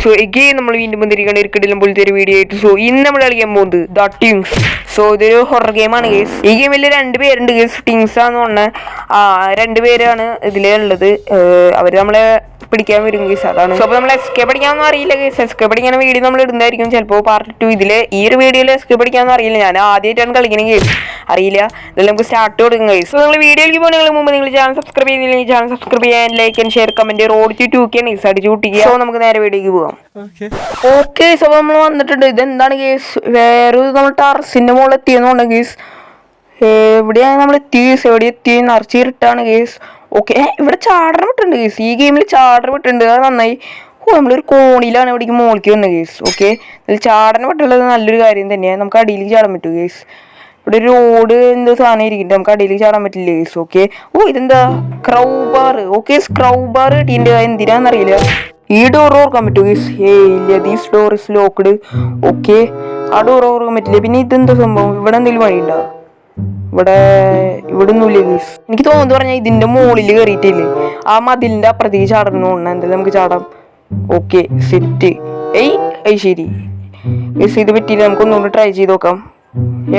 So again നമ്മൾ വീണ്ടും വന്നിരിക്കുന്ന ഒരു കിടിലും പോലത്തെ ഒരു വീഡിയോ ആയിട്ട്. സോ ഇന്ന് നമ്മൾ കളിക്കാൻ പോകുന്നത് ദ ടിങ്സ് സോ ഇതൊരു ഹൊറർ ഗെയിമാണ് ഗെയ്സ് ഈ ഗെയിമിൽ രണ്ട് പേരുണ്ട് ഗേസ് ടീംസ് ആന്ന് പറഞ്ഞ ആ രണ്ട് പേരാണ് അവർ നമ്മളെ പിടിക്കാൻ വരും ഗീസ് അതാണ്. സോ അപ്പോൾ നമ്മൾ എസ്കേ പഠിക്കാനൊന്നും അറിയില്ല ഗീസ് എസ് കെ പഠിക്കാൻ വീഡിയോ നമ്മൾ ഇടുന്നതായിരിക്കും ചിലപ്പോൾ പാർട്ട് ടു ഇതിൽ ഈ ഒരു വീഡിയോയിൽ എസ്കേ പഠിക്കാൻ അറിയില്ല. ഞാൻ ആദ്യമായിട്ടാണ് കളിക്കുന്നത് ഗീസ് അറിയില്ല. ഇതിൽ നമുക്ക് സ്റ്റാർട്ട് കൊടുക്കും ഗൈസ് നിങ്ങൾ വീഡിയോയിലേക്ക് പോകുന്നതിന് മുമ്പ് നിങ്ങൾ ചാനൽ സബ്സ്ക്രൈബ് ചെയ്യുന്നില്ലെങ്കിൽ ചാനൽ സബ്സ്ക്രൈബ് ചെയ്യാൻ like and share comment road to two K guys അടിച്ചു കൂട്ടിക്കുക സോ നമുക്ക് നേരെ വീഡിയോക്ക് പോകാം. ഓക്കെ സോ നമ്മൾ വന്നിട്ടുണ്ട്. ഇതെന്താണ് കേസ് വേറെ നമ്മൾ ടർസിന്റെ മുകളിൽ എത്തിയെന്നുണ്ടെങ്കിൽ ഗീസ് എവിടെയാണ് നമ്മൾ എത്തി കേസ് എവിടെ എത്തി നിറച്ചിട്ടാണ് കേസ് ഓക്കെ ഇവിടെ ചാടർ വിട്ടുണ്ട് കേസ് ഈ ഗെയിമിൽ ചാടർ വിട്ടുണ്ട് അത് നന്നായി. ഓ നമ്മളൊരു കോണിയിലാണ് ഇവിടേക്ക് മോളിക്ക് വന്നത് കേസ് ഓക്കെ ചാടന വിട്ടുള്ളത് നല്ലൊരു കാര്യം തന്നെയാണ്. നമുക്ക് അടിയിലേക്ക് ചാടാൻ പറ്റും കേസ് ഇവിടെ ഒരു റോഡ് എന്തോ സാധനം ഇരിക്കുന്നുണ്ട്. നമുക്ക് അടിയിലേക്ക് ചാടാൻ പറ്റില്ല കേസ് ഓക്കെ ഓ ഇതെന്താ? Crowbar okay crowbar കിട്ടിയിട്ടുണ്ട്. എന്തിനാന്നറിയില്ല ഈ ഡോർ ഓർക്കാൻ പറ്റുമോ ഗീസ് ഏ ഇല്ല. This door is locked okay ആ ഡോർ ഓർക്കാൻ പറ്റില്ല. പിന്നെ ഇതെന്താ സംഭവം? ഇവിടെ എന്തെങ്കിലും വഴിയുണ്ടോ ഇവിടെ ഇവിടെ എനിക്ക് തോന്നുന്നു പറഞ്ഞാൽ ഇതിന്റെ മുകളിൽ കയറിയിട്ടില്ലേ ആ മതിലിന്റെ അപ്പുറത്തേക്ക് ചാടണം എന്തായാലും നമുക്ക് ചാടാം. ഓക്കെ സെറ്റ് ഏയ് ഏയ് ശരി. മിസ് ഇത് പറ്റിയില്ല. നമുക്ക് ഒന്നുകൂടി ട്രൈ ചെയ്ത് നോക്കാം.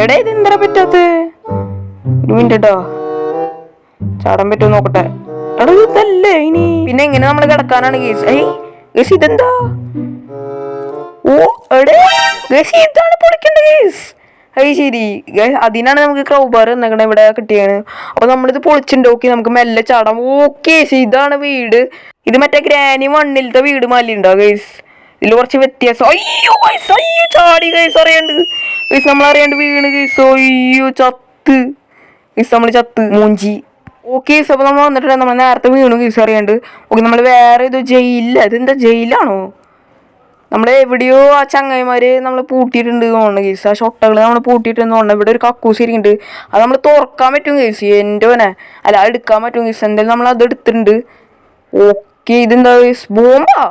എടാ ഇത് എന്താ പറ്റാത്ത ഒരു മിനിറ്റ് കേട്ടോ ചാടാൻ പറ്റുമോ നോക്കട്ടെ. ഇതല്ലേ ഇനി? പിന്നെ എങ്ങനെ നമ്മൾ കിടക്കാനാണ് ഗേസ് ഏയ് ഗസ് ഇതെന്താ? ഓ എടേ ഗസ് ഇതാണ് പൊളിക്കണ്ട കേസ് അത് ശരി. അതിനാണ് നമുക്ക് ക്രൗബാർ എന്നൊക്കെ ഇവിടെ കിട്ടിയത് അപ്പൊ നമ്മളിത് പൊളിച്ചിട്ടുണ്ട് ഓക്കെ നമുക്ക് മെല്ലെ ചാടാം. ഓക്കെ ഇതാണ് വീട്. ഇത് മറ്റേ ഗ്രാനി മണ്ണിലത്തെ വീട് മല്ലിണ്ടോ ഗൈസ്? ഇതിൽ കുറച്ച് വ്യത്യാസം. അയ്യോ ഗൈസ് അയ്യോ ചാടി ഗൈസ് അറിയാണ്ട്. ഗൈസ് നമ്മൾ അറിയാണ്ട് വീണ് ഗൈസ്. അയ്യോ ചത്ത്. ഗൈസ് നമ്മൾ ചത്ത്. മൂഞ്ചി. ഓക്കെ അപ്പൊ നമ്മൾ വന്നിട്ടുണ്ട് നമ്മൾ നേരത്തെ വീണു ഗൈസ് അറിയാണ്ട്. ഓക്കെ നമ്മൾ വേറെ ഇത് ജയിലില്ല ഇതെന്താ ജയിലാണോ? നമ്മൾ എവിടെയോ ആ ചങ്ങായിമാര് നമ്മൾ പൂട്ടിയിട്ടുണ്ട് തോന്നുന്നു കേസ് ആ ഷൊട്ടകൾ നമ്മൾ പൂട്ടിയിട്ടുണ്ട് തോന്നുന്നു. ഇവിടെ ഒരു കക്കൂസ് ഇരിക്കുന്നുണ്ട്. അത് നമ്മൾ തുറക്കാൻ പറ്റും കേസ് എന്റെ ഓനെ അല്ല എടുക്കാൻ പറ്റും കേസ് എന്തായാലും നമ്മൾ അത് എടുത്തിട്ടുണ്ട്. ഓക്കെ ഇതെന്താ കേസ് ബോംബാ?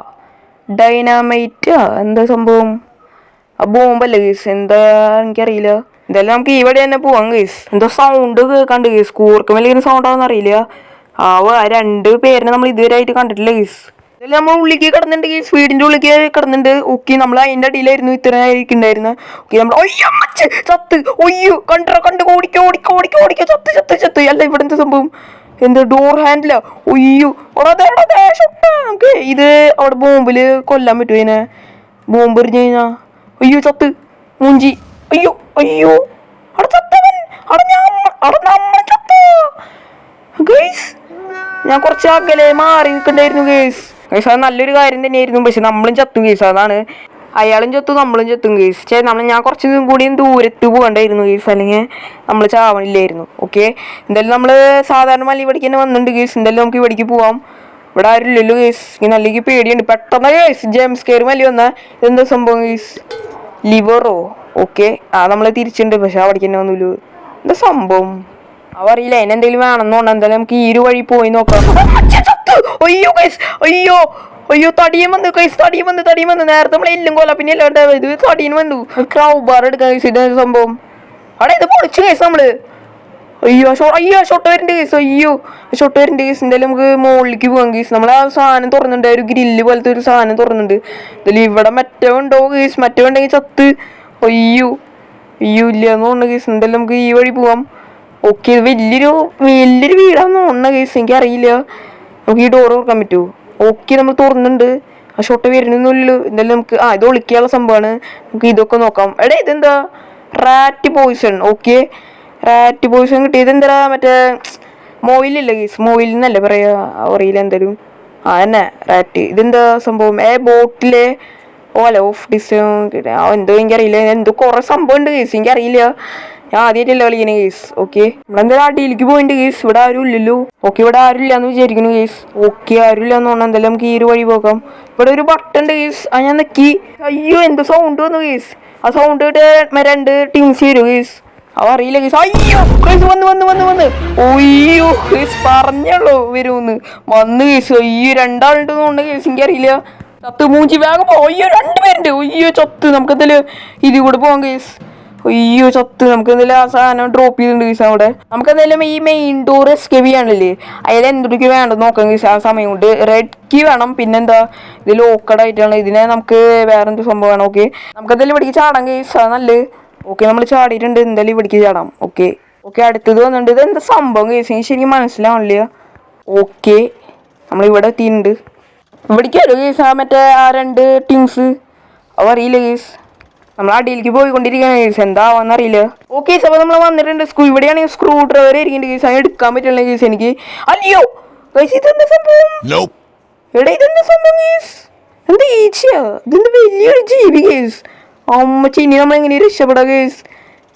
ഡൈനാമൈറ്റ് എന്താ സംഭവം? ആ ബോംബല്ല കേസ് എന്താ എനിക്കറിയില്ല. എന്തായാലും നമുക്ക് ഇവിടെ തന്നെ പോവാം കേസ് എന്തോ സൗണ്ട് കേൾക്കാണ്ട് കേസ് കൂർക്കുമ്പോൾ വലിയ സൗണ്ട് ആണെന്ന് അറിയില്ല. ആ രണ്ട് പേരിനെ നമ്മൾ ഇതുവരെ ആയിട്ട് കണ്ടിട്ടില്ല കേസ് ഇതിൽ നമ്മൾ ഉള്ളിലേക്ക് കിടന്നുണ്ട് ഈ സ്വീഡിന്റെ ഉള്ളിലേക്ക് കിടന്നിട്ടുണ്ട് ഓക്കെ നമ്മൾ അതിന്റെ അടിയിലായിരുന്നു ഇത്ര ഉണ്ടായിരുന്നത് ഓക്കെ നമ്മൾ ഒയ്യോ ചത്ത് ഒയ്യോ കണ്ടോ കണ്ട് ഓടിക്കോ ഓടിക്കോ ഓടിക്കോ ഓടിക്കോ ചത്ത് ചത്ത് ചത്ത്. അല്ല ഇവിടെ എന്ത് സംഭവം? എന്ത് ഡോർ ഹാൻഡിലാ ഒയ്യോ നമുക്ക് ഇത് അവിടെ ബോംബിൽ കൊല്ലാൻ പറ്റുമോ ഇതിനെ? ബോംബ് എറിഞ്ഞു കഴിഞ്ഞാ? അയ്യോ ചത്ത്. മൂഞ്ചി. അയ്യോ അയ്യോ. അവിടെ ചത്തവൻ. അവിടെ ഞാൻ അവിടെ നമ്മൾ ചത്തു? ഗേസ് ഞാൻ കുറച്ച് അകലെ മാറി നിൽക്കണ്ടായിരുന്നു ഗേസ്. ഗേസ് അത് നല്ലൊരു കാര്യം തന്നെയായിരുന്നു. പക്ഷെ നമ്മളും ചത്തു കേസ് അതാണ് അയാളും ചത്തു നമ്മളും ചത്തും കേസ് ചേ നമ്മൾ ഞാൻ കുറച്ച് കൂടി ദൂരത്ത് പോകണ്ടായിരുന്നു കേസ് അല്ലെങ്കിൽ നമ്മൾ ചാവണില്ലായിരുന്നു. ഓക്കെ എന്തായാലും നമ്മൾ സാധാരണ മല്ലി പഠിക്കാൻ വന്നിട്ടുണ്ട് കേസ് എന്തായാലും നമുക്ക് ഇവിടേക്ക് പോവാം. ഇവിടെ ആരും ഇല്ലല്ലോ ഗേസ് ഇങ്ങനെ അല്ലെങ്കിൽ പേടിയുണ്ട്. പെട്ടെന്ന് കേസ് ജെയിംസ് കയറി മല്ലി വന്ന ഇതെന്താ സംഭവം കേസ് ലിവറോ ഓക്കെ ആ നമ്മൾ തിരിച്ചിട്ടുണ്ട്. പക്ഷെ അവിടേക്ക് തന്നെ വന്നില്ല എന്താ സംഭവം? അവറിയില്ല അതിനെന്തെങ്കിലും വേണമെന്ന് തോന്നുന്നു. എന്തായാലും നമുക്ക് ഈ ഒരു വഴി പോയി നോക്കാം! അയ്യോ ഗൈസ് അയ്യോ. അയ്യോ തടിയും വന്നു ഗൈസ് തടിയും വന്നു തടിയും വന്നു. നേരത്തെ നമ്മളെ എല്ലും കൊല്ല പിന്നെ എല്ലാം ഇത് തടിയും വന്നു. ക്രൗ ബാർ എടുക്കാൻ ഇത് സംഭവം. അവിടെ ഇത് പൊളിച്ചു ഗൈസ് നമ്മൾ. അയ്യോ അയ്യോ ഷോട്ട് വരുന്നുണ്ട് കേസ് അയ്യോ ഷോട്ട് വരുന്നുണ്ട് കേസ് എന്തായാലും നമുക്ക് മുകളിലേക്ക് പോകാം കേസ് നമ്മളെ ആ സാധനം തുറന്നുണ്ട് ഒരു ഗ്രില്ല് പോലത്തെ ഒരു സാധനം തുറന്നുണ്ട് ഇതിൽ ഇവിടെ മറ്റേ ഉണ്ടോ കേസ് മറ്റേ ഉണ്ടെങ്കിൽ ചത്ത്. അയ്യോ. അയ്യോ ഇല്ല എന്ന് തോന്നുന്നു കേസ് എന്തായാലും നമുക്ക് ഈ വഴി പോവാം. ഓക്കെ വലിയൊരു വലിയൊരു വീടാന്ന് തോന്നുന്ന കേസ് എനിക്ക് അറിയില്ല നമുക്ക് ഈ ഡോർ തുറക്കാൻ പറ്റുമോ ഓക്കെ നമ്മൾ തുറന്നുണ്ട് ആ ഷോട്ട് വരുന്നൊന്നുമില്ലല്ലോ. എന്തായാലും നമുക്ക് ആ ഇത് ഒളിക്കാനുള്ള സംഭവമാണ്. നമുക്ക് ഇതൊക്കെ നോക്കാം. എടാ ഇതെന്താ? Rat poison okay. Rat poison കിട്ടിയത് എന്താ മറ്റേ മോയിലില്ല ഗീസ്? മോയിൽ എന്നല്ലേ പറയാ? അറിയില്ല എന്തായാലും. ആ തന്നെ റാറ്റ് ഇതെന്താ സംഭവം? ഏ ബോട്ടിലെ അല്ല ഓഫ് ഡിസൈൻ എന്തോ എനിക്കറിയില്ല. എന്തോ കുറെ സംഭവം ഉണ്ട് ഗീസ്. എനിക്കറിയില്ല. ഞാൻ ആദ്യമായിട്ടല്ല കളിക്കുന്ന കേസ് ഓക്കെ നമ്മളെന്തായാലും ആ ഡീലിക്ക് പോയിന്റ് കേസ് ഇവിടെ ആരും ഇല്ലല്ലോ. ഓക്കെ ഇവിടെ ആരും ഇല്ലാന്ന് വിചാരിക്കുന്നു കേസ് ഓക്കെ ആരും ഇല്ലാന്ന് പറഞ്ഞാൽ എന്തായാലും നമുക്ക് ഈ ഒരു വഴി പോകാം. ഇവിടെ ഒരു ബട്ടൺ ഉണ്ട് കേസ് ആ ഞാൻ നെക്കി. അയ്യോ എന്തോ സൗണ്ട് വന്നു കേസ് ആ സൗണ്ട് കേട്ട് രണ്ട് ടീംസ് വരും കേസ് അവ അറിയില്ല കേസ് അയ്യോ കേസ് വന്ന് വന്ന് വന്ന് വന്ന്. ഓയ്യോ കേസ് പറഞ്ഞല്ലോ വരുമെന്ന് വന്ന് കേസ് അയ്യോ രണ്ടാളുണ്ട് തോന്നുന്നു കേസ് എനിക്കറിയില്ല. ചത്ത് മൂഞ്ചി വേഗം പോ അയ്യോ രണ്ടുപേരുണ്ട് അയ്യോ ചത്ത്. നമുക്ക് എന്തായാലും ഇതിൽ കൂടെ പോകാം കേസ് അയ്യോ ചത്ത്. നമുക്ക് എന്തെങ്കിലും ആ സാധനം ഡ്രോപ്പ് ചെയ്തിട്ടുണ്ട് ഗീസ് അവിടെ. നമുക്ക് എന്തായാലും ഈ മെയിൻ ഡോർ എസ്കേപ്പ് ചെയ്യാനല്ലേ? അതിൽ എന്തൊക്കെ വേണ്ടത് നോക്കാം ഗീസ് ആ സമയം കൊണ്ട്. റെഡ് കീ വേണം. പിന്നെന്താ? ഇത് ലോക്കഡ് ആയിട്ടാണ്. ഇതിനെ നമുക്ക് വേറെ എന്ത് സംഭവം വേണം? ഓക്കെ നമുക്ക് എന്തായാലും ഇവിടേക്ക് ചാടാം ഗീസ്. അത് നല്ല ഓക്കെ നമ്മൾ ചാടിയിട്ടുണ്ട്. എന്തായാലും ഇവിടേക്ക് ചാടാം. ഓക്കെ ഓക്കെ അടുത്തത് വന്നിട്ടുണ്ട്. ഇത് എന്താ സംഭവം എനിക്ക് ശരിക്കും മനസ്സിലാവണില്ല. ഓക്കെ നമ്മളിവിടെ എത്തിയിട്ടുണ്ട്. ഇവിടേക്ക് വരും ആ മറ്റേ ആ രണ്ട് തിങ്സ് അവ അറിയില്ല ഗീസ്? നമ്മൾ അടിയിലേക്ക് പോയിക്കൊണ്ടിരിക്കുകയാണ് ഗീസ് എന്താവാന്ന് അറിയില്ല ഓക്കെ അപ്പോൾ നമ്മൾ വന്നിട്ടുണ്ട്. സ്ക്രൂ ഇവിടെയാണ്. സ്ക്രൂ ഡ്രൈവർ ഇരിക്കുന്നത് ഗീസ് അത് എടുക്കാൻ പറ്റില്ല ഗീസ് എനിക്ക്. അല്ലയോ ഗൈസ് ഇതെന്താ സംഭവം. എടാ ഇതെന്താ സംഭവം ഗീസ്? എന്താ ഈച്ചയാ? ഇതെന്താ വലിയൊരു ജീവി ഗീസ്? അമ്മച്ചി ഇനി നമ്മൾ എങ്ങനെ രക്ഷപ്പെടാ ഗീസ്?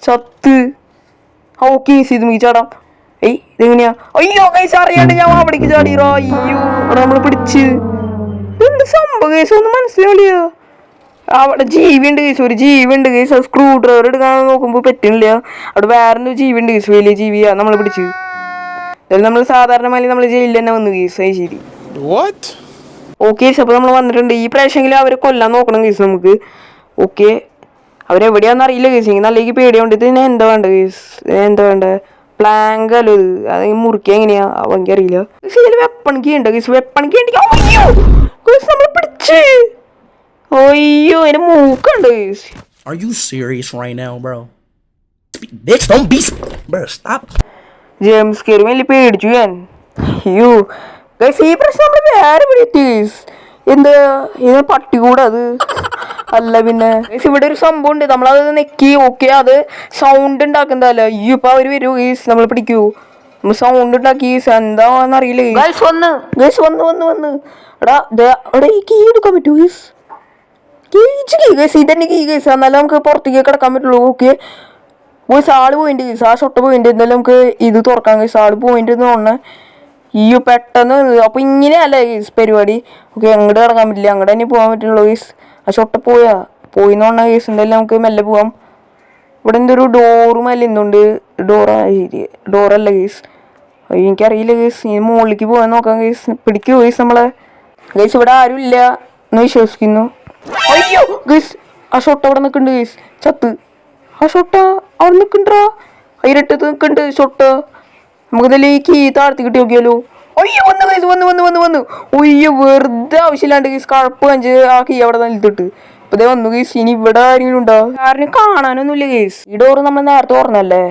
ചത്ത്. ഓക്കെ ഗീസ് ഇത് നമുക്ക് ചാടാം ഏയ് ഇതെങ്ങനെയാ അയ്യോ ഗൈസ് അറിയാണ്ട് ഞാൻ അവിടേക്ക് ചാടിയോ അയ്യോ. അവിടെ നമ്മൾ പിടിച്ച്. എന്ത് സംഭവം ഗൈസ്? ഒന്നും മനസ്സിലാവില്ല അവിടെ ജീവി ഉണ്ട് കേസ് ഒരു ജീവി ഉണ്ട് കേസ് സ്ക്രൂ ഡ്രൈവർ എടുക്കാൻ നോക്കുമ്പോൾ പറ്റുന്നില്ല അവിടെ വേറൊരു ജീവി ഉണ്ട് കേസ് വലിയ ജീവിയാ നമ്മൾ പിടിച്ച്. നമ്മൾ സാധാരണമായി നമ്മൾ ജയിലിൽ തന്നെ വന്നു കേസ് അത് ശരി? ഓക്കെ അപ്പോൾ നമ്മൾ വന്നിട്ടുണ്ട്. ഈ പ്രാവശ്യമെങ്കിലും അവരെ കൊല്ലാൻ നോക്കണം കേസ് നമുക്ക്. ഓക്കെ അവരെവിടെയാണെന്ന് അറിയില്ല കേസ് എനിക്ക് നല്ല പേടിയുണ്ട് ഇതിന് എന്താ വേണ്ട കേസ് എന്താ വേണ്ട? പ്ലാങ്ക് അല്ലോ ഇത്. അത് മുറുക്കിയ എങ്ങനെയാ? അവ അറിയില്ല. കേസ് ഇതിൽ വെപ്പൺ കീ ഉണ്ട് കേസ് നമ്മൾ പിടിച്ച്! അയ്യോ എന്റെ മൂക്കുണ്ട്. Are you serious right now, bro? Bitch, don't be. Bro, stop. James കയറി വലിയ പേടിച്ചു ഞാൻ. അയ്യോ ഗൈസ് ഈ പ്രശ്നം നമ്മൾ വേറെ ഇവിടെ എന്താ ഇത് പട്ടി കൂടെ അത്? അല്ല പിന്നെ. ഗൈസ് ഇവിടെ ഒരു സംഭവം ഉണ്ട്. നമ്മളത് നെക്കി ഓക്കെ അത് സൗണ്ട് ഉണ്ടാക്കുന്നതല്ല അയ്യോ ഇപ്പൊ അവർ വരൂ ഗൈസ് നമ്മൾ പിടിക്കൂ. നമ്മൾ സൗണ്ട് ഉണ്ടാക്കി അറിയില്ല ഗൈസ് വന്ന്. ഗൈസ് വന്ന് വന്ന് വന്ന്. എടാ ദേ, എടാ ഈ കീ എടുക്കാൻ പറ്റൂ ഗൈസ് കീച്ച് കീ ഗൈസ് ഇതന്നെ കീ ഗൈസ് എന്നാലും നമുക്ക് പുറത്തേക്ക് കിടക്കാൻ പറ്റുള്ളൂ. ഓക്കെ. ഗൈസ് ആൾ പോയിന്റ്. ഗൈസ് ആ ഷൊട്ട് പോയിന്റ്. എന്തായാലും നമുക്ക് ഇത് തുറക്കാൻ ഗൈസ് ആൾ പോയിന്റ് എന്ന് പറഞ്ഞാൽ അയ്യോ പെട്ടെന്ന് അപ്പൊ ഇങ്ങനെയല്ല ഗൈസ് പരിപാടി? ഓക്കെ അങ്ങോട്ട് കിടക്കാൻ പറ്റില്ല. അങ്ങോട്ട് തന്നെ പോകാൻ പറ്റുള്ളൂ ഗൈസ് ആ ഷൊട്ട പോയാ. പോയി എന്ന് പറഞ്ഞാൽ ഗൈസ് എന്തായാലും നമുക്ക് മെല്ലെ പോവാം ഇവിടെ എന്തൊരു ഡോറും അല്ല എന്തുണ്ട് ഡോറാ ഡോറല്ല ഗൈസ് എനിക്കറിയില്ല ഗൈസ് ഇനി മുകളിലേക്ക് പോകാൻ നോക്കാം ഗൈസ് പിടിക്കൂ ഗൈസ് നമ്മളെ? ഗൈസ് ഇവിടെ ആരും ഇല്ല എന്ന് വിശ്വസിക്കുന്നു. അയ്യോ ഗൈസ് ആ ഷോട്ട് അവിടെ നിൽക്കുന്നുണ്ട് ഗൈസ് ചത്ത്. ആ ഷോട്ട് അവിടെ നിൽക്കണ്ടാ അതിരട്ടത്ത് നിൽക്കുന്നുണ്ട് ഷോട്ട് നമുക്ക് ഈ താഴ്ത്തി കിട്ടി നോക്കിയാലോ? ഒയ്യോ വന്ന് ഗൈസ് വന്ന് വന്ന് വന്ന് വന്ന്. ഒയ്യോ വെറുതെ ആവശ്യമില്ലാണ്ട് ഗൈസ് കഴപ്പ് കഞ്ച് ആ കീ അവിടെ നിലത്തിട്ട്. ഇപ്പൊ ഇതേ വന്നു ഗൈസ് ഇനി ഇവിടെ ആരെങ്കിലും ഉണ്ടോ? ആരും കാണാനൊന്നുമില്ല ഗൈസ് ഈ ഡോറ് നമ്മൾ നേരത്തെ തുറന്നല്ലേ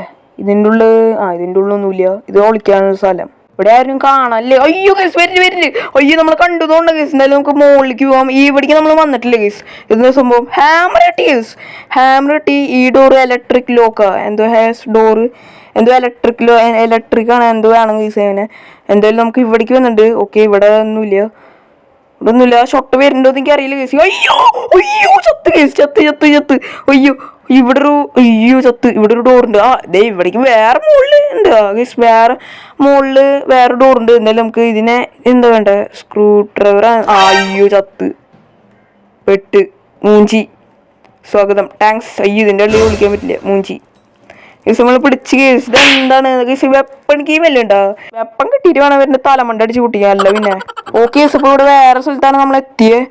ഇതിന്റെ ഉള്ളിൽ ആ ഇതിന്റെ ഉള്ളൊന്നുമില്ല ഇത് ഒളിക്കാനുള്ള സ്ഥലം. ഇവിടെ ആരും കാണാല്ലേ അയ്യോ ഗൈസ് വരില്ല വരില്ല. അയ്യോ നമ്മൾ കണ്ടതുകൊണ്ട് ഗൈസ് എന്തായാലും നമുക്ക് മുകളിലേക്ക് പോകാം ഈ ഇവിടേക്ക് നമ്മൾ വന്നിട്ടില്ല ഗൈസ് ഇതെന്താ സംഭവം? ഹാമർ ടി ഗൈസ് ഹാമർ ടി ഈ ഡോർ ഇലക്ട്രിക് ലോക്കാ എന്തോ ഹാസ് ഡോറ് എന്തോ ഇലക്ട്രിക് ലോ ഇലക്ട്രിക് ആണ്. എന്തോ ആണ് ഗൈസ് അങ്ങനെ എന്തായാലും നമുക്ക് ഇവിടേക്ക് വന്നിട്ടുണ്ട്. ഓക്കെ ഇവിടെ ഒന്നുമില്ല. ഇവിടെ ഒന്നുമില്ല. ഷൊട്ട് വരുന്നുണ്ടോ എന്ന് എനിക്ക് അറിയില്ല കേസ് അയ്യോ അയ്യോ ചത്ത് കേസ് ചത്ത് ചത്ത് ചത്ത്. അയ്യോ. ഇവിടെ ഒരു അയ്യോ ചത്ത്. ഇവിടെ ഒരു ഡോറുണ്ട് ആ ദേ ഇവിടേക്ക് വേറെ മുകളിൽ ഉണ്ട്. കേസ് വേറെ മുകളിൽ വേറെ ഡോറുണ്ട് എന്തായാലും നമുക്ക് ഇതിനെ എന്താ വേണ്ട? സ്ക്രൂ ഡ്രൈവർ ആ അയ്യോ ചത്ത്. പെട്ട്. മൂഞ്ചി. സ്വാഗതം. താങ്ക്സ് അയ്യോ ഇതിന്റെ ഉള്ളിൽ വിളിക്കാൻ പറ്റില്ല. മൂഞ്ചി. കേസ് നമ്മൾ പിടിച്ച് കേസ് ഇത് എന്താണ് കേസ് വെപ്പൺ കീമല്ലേ അല്ലേ വെപ്പൺ കിട്ടിയിട്ട് വേണം അവരുടെ തലമണ്ട അടിച്ച് പൊട്ടിക്കാൻ അല്ല പിന്നെ. ഓക്കെ കേസ് ഇപ്പോൾ ഇവിടെ വേറെ സ്ഥലത്താണ് നമ്മൾ എത്തിയത്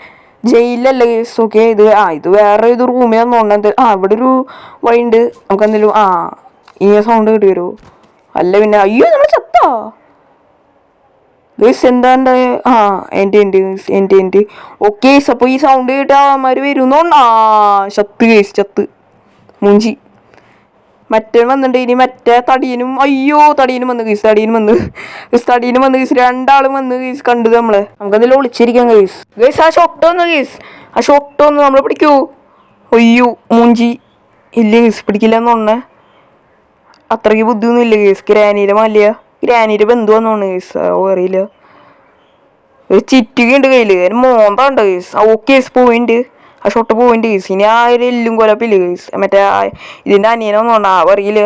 ജയിലിലല്ല കേസ്? ഓക്കെ ഇത് ആ ഇത് വേറെ ഇത് റൂമിലാന്ന് തോന്നുന്നത് ആ ഇവിടെ ഒരു വഴി നമുക്ക് എന്തെങ്കിലും ആ ഈ സൗണ്ട് കിട്ടി വരുമോ അല്ല പിന്നെ അയ്യോ നമ്മൾ ചത്താ? ഗേസ് എന്താണ്ട് ആ എന്റെ എന്റെ എന്റെ എന്റെ ഓക്കെ അപ്പോൾ ഈ സൗണ്ട് കേട്ടാ അവന്മാർ വരുന്നോണ്ട് ആ ചത്ത് കേസ് ചത്ത്. മൂഞ്ചി. മറ്റേ വന്നിട്ടുണ്ട് ഇനി മറ്റേ തടിയനും അയ്യോ തടിയനും വന്ന് ഗീസ് തടിയനും വന്ന്. ഗീസ് തടിയനും വന്ന് ഗീസ് രണ്ടാളും വന്ന് ഗീസ് കണ്ടത് നമ്മളെ. നമുക്കതിൽ ഒളിച്ചിരിക്കാം ഗീസ് ഗീസ് ആ ഷൊട്ട് ഒന്ന് ഗീസ് ആ ഷൊട്ട് ഒന്ന് നമ്മളെ പിടിക്കൂ. അയ്യോ മൂഞ്ചി. ഇല്ല ഗീസ് പിടിക്കില്ല എന്ന് തോന്നണേ. അത്രയ്ക്ക് ബുദ്ധിയൊന്നും ഇല്ല ഗീസ് ഗ്രാനിയുടെ മല്ല ഗ്രാനിയുടെ ബന്ധു വന്നോണ് ഗീസ് ഓ അറിയില്ല. ഒരു ചിറ്റുകയുണ്ട് കയ്യിൽ മോന്താണ്ട് ഗീസ് ഓക്കെ ഗീസ് പോയിന്റ് ആ ഷോട്ട് പോയിന്റ് ഗീസ് ഇനി ആ ഒരു എല്ലും കൊലപ്പില്ല ഗീസ് മറ്റേ ഇതിന്റെ അനിയനൊന്നും തോന്നാ ആ അറിയില്ല?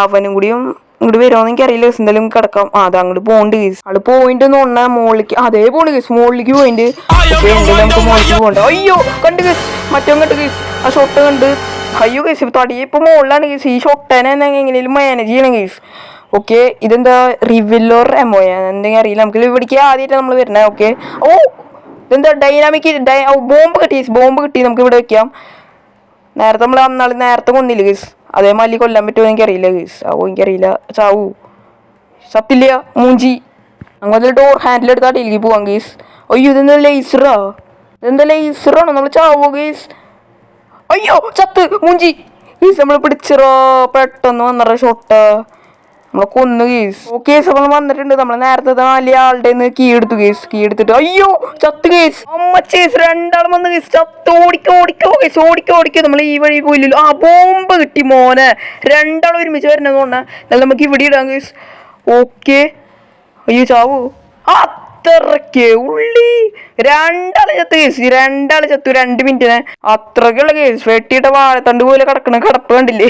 അവനും കൂടിയും ഇങ്ങോട്ട് വരുമോ എനിക്ക് അറിയില്ല ഗീസ് എന്തായാലും കിടക്കാം. ആ അത് അങ്ങോട്ട് പോകണ്ട് കേസ് ആൾ പോയിന്റ് എന്ന് പറഞ്ഞാൽ മുകളിലേക്ക് അതേ പോണ്ട് കേസ് മുകളിലേക്ക് പോയിന്റ് പക്ഷേ എന്തായാലും നമുക്ക് മുകളിലേക്ക് പോകണ്ട അയ്യോ. കണ്ട് കേസ് മറ്റോ കണ്ട് കേസ് ആ ഷോട്ട് കണ്ട്. അയ്യോ കേസ് ഇപ്പൊ തടി ഇപ്പൊ മുകളിലാണ് കേസ് ഈ ഷോട്ടേനെ എങ്ങനെയും മാനേജ് ചെയ്യണം കേസ് ഓക്കെ ഇതെന്താ? റിവില്ലോർ എമോ എന്തെങ്കിലും അറിയില്ല. നമുക്ക് ഇവിടേക്ക് ആദ്യമായിട്ട് നമ്മൾ വരുന്നത് ഓക്കെ ഓ ഇതെന്താ ഡൈനാമിക് ബോംബ് കിട്ടി ബോംബ് കിട്ടി നമുക്ക് ഇവിടെ വെക്കാം. നേരത്തെ നമ്മൾ അന്നാൾ നേരത്തെ കൊന്നില്ല ഗീസ് അതേമാതിരി കൊല്ലാൻ പറ്റുമോ എനിക്കറിയില്ല ഗീസ് ആവോ എനിക്കറിയില്ല. ചാവൂ. സത്തില്ല മൂഞ്ചി. അങ്ങനെ ഡോർ ഹാൻഡിൽ എടുത്ത് അടിയിലേക്ക് പോവാം ഗീസ് അയ്യോ ഇതെന്താ ലേസറാ ഇതെന്താ ലേസറാണോ നമ്മൾ ചാവോ ഗീസ് അയ്യോ ചത്ത് മൂഞ്ചി. ഗീസ് നമ്മൾ പിടിച്ചിറോ പെട്ടെന്ന് വന്നറ ഷോട്ട് നമ്മളെ കൊന്നു കേസ് കേസ് നമ്മൾ വന്നിട്ടുണ്ട്. നമ്മൾ നേരത്തെ നാല് ആളുടെ കീ എടുത്തു കേസ് കീ എടുത്തിട്ട് അയ്യോ ചത്ത് കേസ് അമ്മ ചേസ് രണ്ടാളും വന്ന് കേസ് ചത്ത് ഓടിക്കോ ഓടിക്കോ കേസ് ഓടിക്കോ ഓടിക്കോ. നമ്മൾ ഈ വഴി പോയില്ലല്ലോ. ആ ബോംബ് കിട്ടി മോനെ. രണ്ടാളും ഒരുമിച്ച് പറഞ്ഞാൽ എന്നാലും നമുക്ക് ഇവിടെ ഇടാം കേസ് ഓക്കെ അയ്യോ ചാവൂ? അത്രയ്ക്ക് ഉള്ളി. രണ്ടാൾ ചത്ത് കേസ്. രണ്ടാൾ ചത്തു. രണ്ട് മിനിറ്റിന് അത്രക്കുള്ള കേസ്. വെട്ടിയിട്ട വാഴത്തണ്ട് പോലെ കിടക്കണ കിടപ്പ് കണ്ടില്ലേ?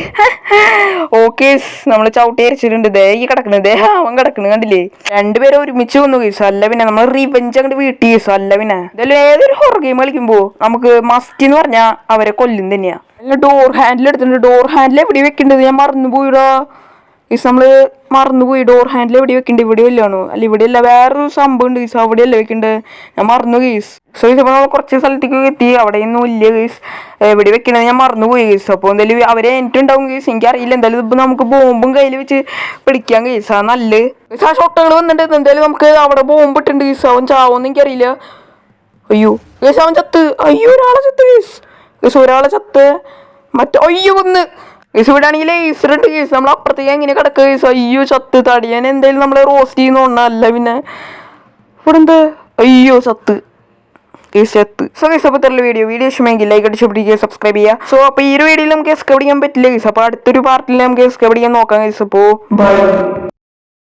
ഓക്കെ നമ്മൾ ചവിട്ടി അരച്ചിട്ടുണ്ട് ദേ ഈ കിടക്കണ. ദേ അവൻ കിടക്കണ കണ്ടില്ലേ? രണ്ടുപേരും ഒരുമിച്ച് വന്നു കേസ്. അല്ല പിന്നെ നമ്മൾ റിവഞ്ച് അങ്ങോട്ട് വീട്ടി കേസ്. അല്ല പിന്നെ. ഇതെല്ലാം ഏതൊരു ഹൊറർ ഗെയിം കളിക്കുമ്പോ നമുക്ക് മസ്റ്റ് എന്ന് പറഞ്ഞാ അവരെ കൊല്ലും തന്നെയാ. ഡോർ ഹാൻഡിൽ എടുത്തിട്ടുണ്ട്. ഡോർ ഹാൻഡിൽ എവിടെ വെക്കേണ്ടത്? ഞാൻ മറന്നു പോയിടാ ഈസ് നമ്മൾ മറന്നുപോയി. ഡോർ ഹാൻഡിൽ എവിടെ വെക്കണ്ടേ? ഇവിടെ ഇല്ലാണോ അല്ല ഇവിടെ അല്ല വേറൊരു സംഭവം ഉണ്ട്. ഈസ് അവിടെ അല്ല വെക്കണ്ടേ? ഞാൻ മറന്നു ഗീസ് സോ ഇത് നമ്മൾ കുറച്ച് സ്ഥലത്തേക്ക് എത്തി. അവിടെ അവിടെയൊന്നും ഇല്ല ഗീസ് എവിടെ വെക്കണത്? ഞാൻ മറന്നുപോയി ഗീസ് അപ്പോൾ എന്തായാലും അവരെ എനിക്കുണ്ടാവും ഗീസ് എനിക്കറിയില്ല എന്തായാലും ഇപ്പം നമുക്ക് ബോംബും കയ്യിൽ വെച്ച് പിടിക്കാൻ ഗീസ് ആ നല്ല. ആ ഷോട്ടുകൾ വന്നിട്ടുണ്ട് എന്തായാലും നമുക്ക് അവിടെ ബോംബ് ഇട്ടുണ്ട് ഗീസ് അവൻ ചാവോന്ന് എനിക്കറിയില്ല. അയ്യോ ഗീസ് അവൻ ചത്ത്. അയ്യോ ഒരാളെ ചത്ത് ഗീസ് ഗീസ് ഒരാളെ ചത്ത്. മറ്റേ അയ്യോ ഒന്ന് ഗീസ് ഇവിടെ ആണെങ്കിൽ ഈസ്റ്ററുണ്ട് കേസ് നമ്മൾ അപ്പുറത്തേക്ക് എങ്ങനെ കിടക്കുക ഗീസ് അയ്യോ ചത്ത് തടിയാൻ എന്തായാലും നമ്മളെ റോസ്റ്റ് ചെയ്യുന്ന ഒന്നല്ല പിന്നെ. ഇവിടെ എന്താ അയ്യോ ചത്ത്. കേസ് ചത്ത്. സോ കേസ് അപ്പോൾ തരുള്ള വീഡിയോ വീഡിയോ ഇഷ്ടമെങ്കിൽ ലൈക്ക് അടിച്ച് പിടിക്കുക സബ്സ്ക്രൈബ് ചെയ്യുക. സോ അപ്പോൾ ഈ ഒരു വീഡിയോയിൽ നമുക്ക് എസ്കേപ്പ് പിടിക്കാൻ പറ്റില്ല കേസ് അപ്പോൾ അടുത്തൊരു പാർട്ടിൽ നമുക്ക് എസ്കേപ്പ് പിടിക്കാൻ നോക്കാം കേസ് അപ്പോൾ